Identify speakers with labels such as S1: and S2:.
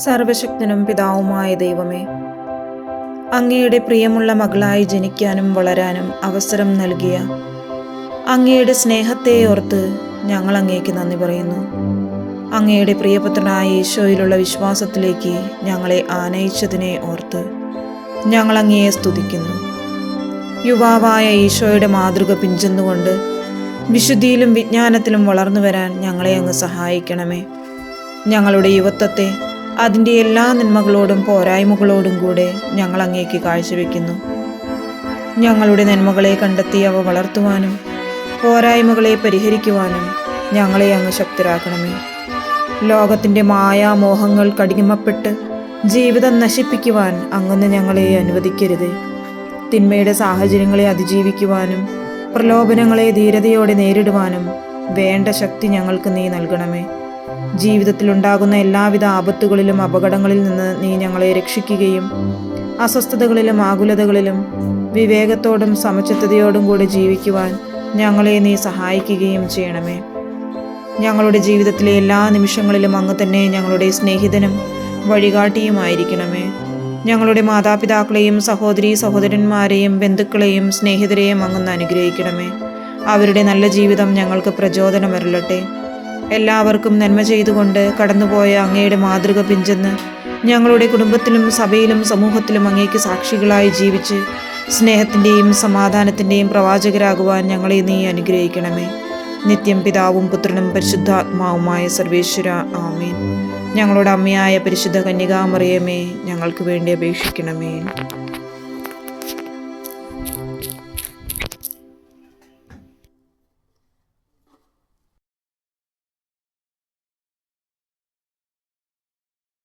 S1: സർവശക്തനും പിതാവുമായ ദൈവമേ അങ്ങയുടെ പ്രിയമുള്ള മകളായി ജനിക്കാനും വളരാനും അവസരം നൽകിയ അങ്ങയുടെ സ്നേഹത്തെ ഓർത്ത് ഞങ്ങൾ അങ്ങേക്ക് നന്ദി പറയുന്നു. അങ്ങയുടെ പ്രിയപുത്രനായ ഈശോയിലുള്ള വിശ്വാസത്തിലേക്ക് ഞങ്ങളെ ആനയിച്ചതിനെ ഓർത്ത് ഞങ്ങൾ അങ്ങയെ സ്തുതിക്കുന്നു. യുവാവായ ഈശോയുടെ മാതൃക പിഞ്ചെന്നുകൊണ്ട് വിശുദ്ധിയിലും വിജ്ഞാനത്തിലും വളർന്നു വരാൻ ഞങ്ങളെ അങ്ങ് സഹായിക്കണമേ. ഞങ്ങളുടെ യുവത്വത്തെ അതിന്റെ എല്ലാ നന്മകളോടും പോരായ്മകളോടും കൂടെ ഞങ്ങൾ അങ്ങേക്ക് കാഴ്ചവെക്കുന്നു. ഞങ്ങളുടെ നന്മകളെ കണ്ടെത്തി അവ വളർത്തുവാനും പോരായ്മകളെ പരിഹരിക്കുവാനും ഞങ്ങളെ അങ്ങ് ശക്തരാക്കണമേ. ലോകത്തിന്റെ മായാമോഹങ്ങൾ കടിമപ്പെട്ട് ജീവിതം നശിപ്പിക്കുവാൻ അങ്ങന്ന് ഞങ്ങളെ അനുവദിക്കരുത്. തിന്മയുടെ സാഹചര്യങ്ങളെ അതിജീവിക്കുവാനും പ്രലോഭനങ്ങളെ ധീരതയോടെ നേരിടുവാനും വേണ്ട ശക്തി ഞങ്ങൾക്ക് നീ നൽകണമേ. ജീവിതത്തിലുണ്ടാകുന്ന എല്ലാവിധ ആപത്തുകളിലും അപകടങ്ങളിൽ നിന്ന് നീ ഞങ്ങളെ രക്ഷിക്കുകയും അസ്വസ്ഥതകളിലും ആകുലതകളിലും വിവേകത്തോടും സമചിത്തതയോടും കൂടി ജീവിക്കുവാൻ ഞങ്ങളെ നീ സഹായിക്കുകയും ചെയ്യണമേ. ഞങ്ങളുടെ ജീവിതത്തിലെ എല്ലാ നിമിഷങ്ങളിലും അങ്ങ് തന്നെ ഞങ്ങളുടെ സ്നേഹിതനും വഴികാട്ടിയുമായിരിക്കണമേ. ഞങ്ങളുടെ മാതാപിതാക്കളെയും സഹോദരി സഹോദരന്മാരെയും ബന്ധുക്കളെയും സ്നേഹിതരെയും അങ്ങ് അനുഗ്രഹിക്കണമേ. അവരുടെ നല്ല ജീവിതം ഞങ്ങൾക്ക് പ്രചോദനമരളട്ടെ. എല്ലാവർക്കും നന്മ ചെയ്തുകൊണ്ട് കടന്നുപോയ അങ്ങയുടെ മാതൃക പിഞ്ചെന്ന് ഞങ്ങളുടെ കുടുംബത്തിലും സഭയിലും സമൂഹത്തിലും അങ്ങേക്ക് സാക്ഷികളായി ജീവിച്ച് സ്നേഹത്തിന്റെയും സമാധാനത്തിന്റെയും പ്രവാചകരാകുവാൻ ഞങ്ങളെ നീ അനുഗ്രഹിക്കണമേ. നിത്യം പിതാവും പുത്രനും പരിശുദ്ധാത്മാവുമായ സർവേശ്വര ആമേൻ. ഞങ്ങളുടെ അമ്മയായ പരിശുദ്ധ കന്യകാമറിയമേ ഞങ്ങൾക്ക് വേണ്ടി അപേക്ഷിക്കണമേ.